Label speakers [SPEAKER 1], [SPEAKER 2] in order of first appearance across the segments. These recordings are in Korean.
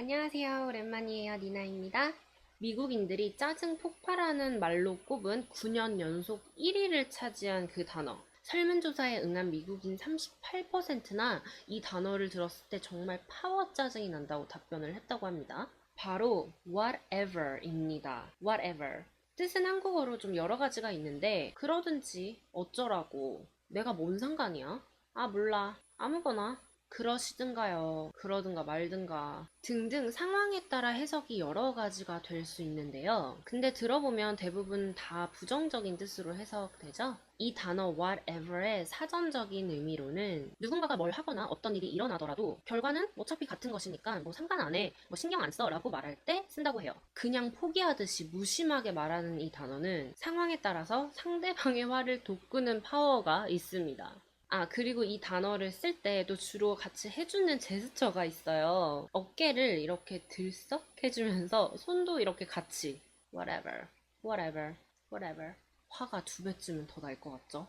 [SPEAKER 1] 안녕하세요. 오랜만이에요. 니나입니다. 미국인들이 짜증 폭발하는 말로 꼽은 9년 연속 1위를 차지한 그 단어. 설문조사에 응한 미국인 38%나 이 단어를 들었을 때 정말 파워 짜증이 난다고 답변을 했다고 합니다. 바로 whatever입니다. whatever. 뜻은 한국어로 좀 여러 가지가 있는데 그러든지 어쩌라고 내가 뭔 상관이야? 아 몰라 아무거나 그러시든가요 그러든가 말든가 등등 상황에 따라 해석이 여러 가지가 될 수 있는데요 근데 들어보면 대부분 다 부정적인 뜻으로 해석되죠 이 단어 whatever의 사전적인 의미로는 누군가가 뭘 하거나 어떤 일이 일어나더라도 결과는 어차피 같은 것이니까 뭐 상관 안 해, 뭐 신경 안 써 라고 말할 때 쓴다고 해요. 그냥 포기하듯이 무심하게 말하는 이 단어는 상황에 따라서 상대방의 화를 돋구는 파워가 있습니다. 아, 그리고 이 단어를 쓸 때도 주로 같이 해주는 제스처가 있어요. 어깨를 이렇게 들썩 해주면서 손도 이렇게 같이 whatever, whatever, whatever. 화가 두 배쯤은 더 날 것 같죠?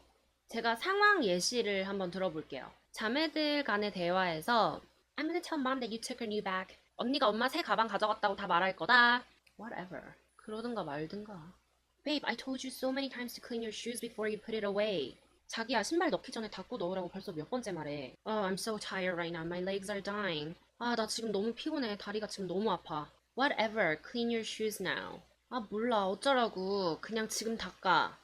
[SPEAKER 1] 제가 상황 예시를 한번 들어볼게요. 자매들 간의 대화에서 I'm gonna tell mom that you took her new bag. 언니가 엄마 새 가방 가져갔다고 다 말할 거다. Whatever. 그러든가 말든가. Babe, I told you so many times to clean your shoes before you put it away. 자기야 신발 넣기 전에 닦고 넣으라고 벌써 몇 번째 말해. Oh, I'm so tired right now. My legs are dying. 아, 나 지금 너무 피곤해. 다리가 지금 너무 아파. Whatever. Clean your shoes now. 아, 몰라. 어쩌라고. 그냥 지금 닦아.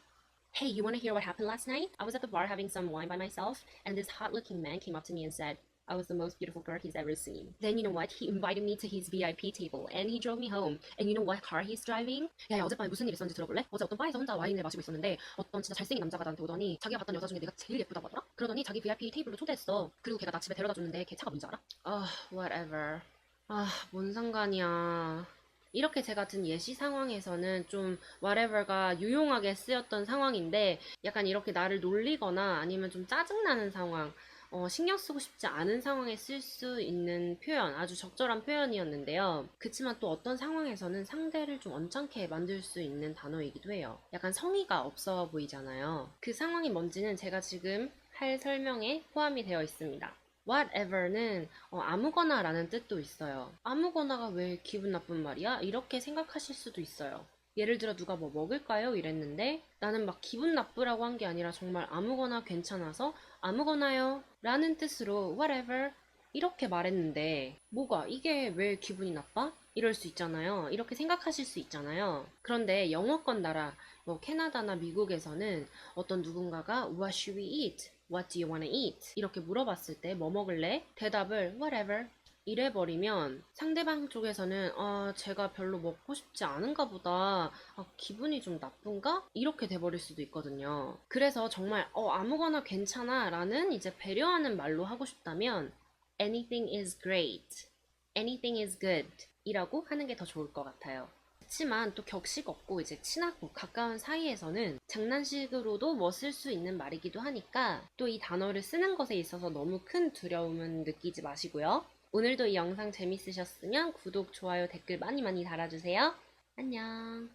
[SPEAKER 1] Hey, you wanna hear what happened last night? I was at the bar having some wine by myself, and this hot looking man came up to me and said, I was the most beautiful girl he's ever seen. Then you know what? He invited me to his VIP table and he drove me home. And you know what car he's driving? 야, 야 어젯밤에 무슨 일 있었는지 들어볼래? 어제 어떤 바에서 혼자 와인을 마시고 있었는데 어떤 진짜 잘생긴 남자가 나한테 오더니 자기가 봤던 여자 중에 내가 제일 예쁘다고 하더라? 그러더니 자기 VIP 테이블로 초대했어. 그리고 걔가 나 집에 데려다 줬는데 걔 차가 뭔지 알아? 아, whatever. 아, 뭔 상관이야. 이렇게 제가 든 예시 상황에서는 좀 whatever가 유용하게 쓰였던 상황인데 약간 이렇게 나를 놀리거나 아니면 좀 짜증나는 상황 어, 신경 쓰고 싶지 않은 상황에 쓸 수 있는 표현, 아주 적절한 표현이었는데요. 그치만 또 어떤 상황에서는 상대를 좀 언짢게 만들 수 있는 단어이기도 해요. 약간 성의가 없어 보이잖아요. 그 상황이 뭔지는 제가 지금 할 설명에 포함이 되어 있습니다. whatever는 어, 아무거나라는 뜻도 있어요. 아무거나가 왜 기분 나쁜 말이야? 이렇게 생각하실 수도 있어요. 예를 들어 누가 뭐 먹을까요? 이랬는데 나는 막 기분 나쁘라고 한 게 아니라 정말 아무거나 괜찮아서 아무거나요 라는 뜻으로 whatever 이렇게 말했는데 뭐가 이게 왜 기분이 나빠? 이럴 수 있잖아요. 이렇게 생각하실 수 있잖아요. 그런데 영어권 나라 뭐 캐나다나 미국에서는 어떤 누군가가 What should we eat? What do you wanna eat? 이렇게 물어봤을 때 뭐 먹을래? 대답을 whatever 이래버리면 상대방 쪽에서는 아 제가 별로 먹고 싶지 않은가 보다. 아, 기분이 좀 나쁜가? 이렇게 돼버릴 수도 있거든요. 그래서 정말 어 아무거나 괜찮아 라는 이제 배려하는 말로 하고 싶다면 anything is great anything is good 이라고 하는 게 더 좋을 것 같아요. 그렇지만 또 격식 없고 이제 친하고 가까운 사이에서는 장난식으로도 뭐 쓸 수 있는 말이기도 하니까 또 이 단어를 쓰는 것에 있어서 너무 큰 두려움은 느끼지 마시고요. 오늘도 이 영상 재밌으셨으면 구독, 좋아요, 댓글 많이 많이 달아주세요. 안녕.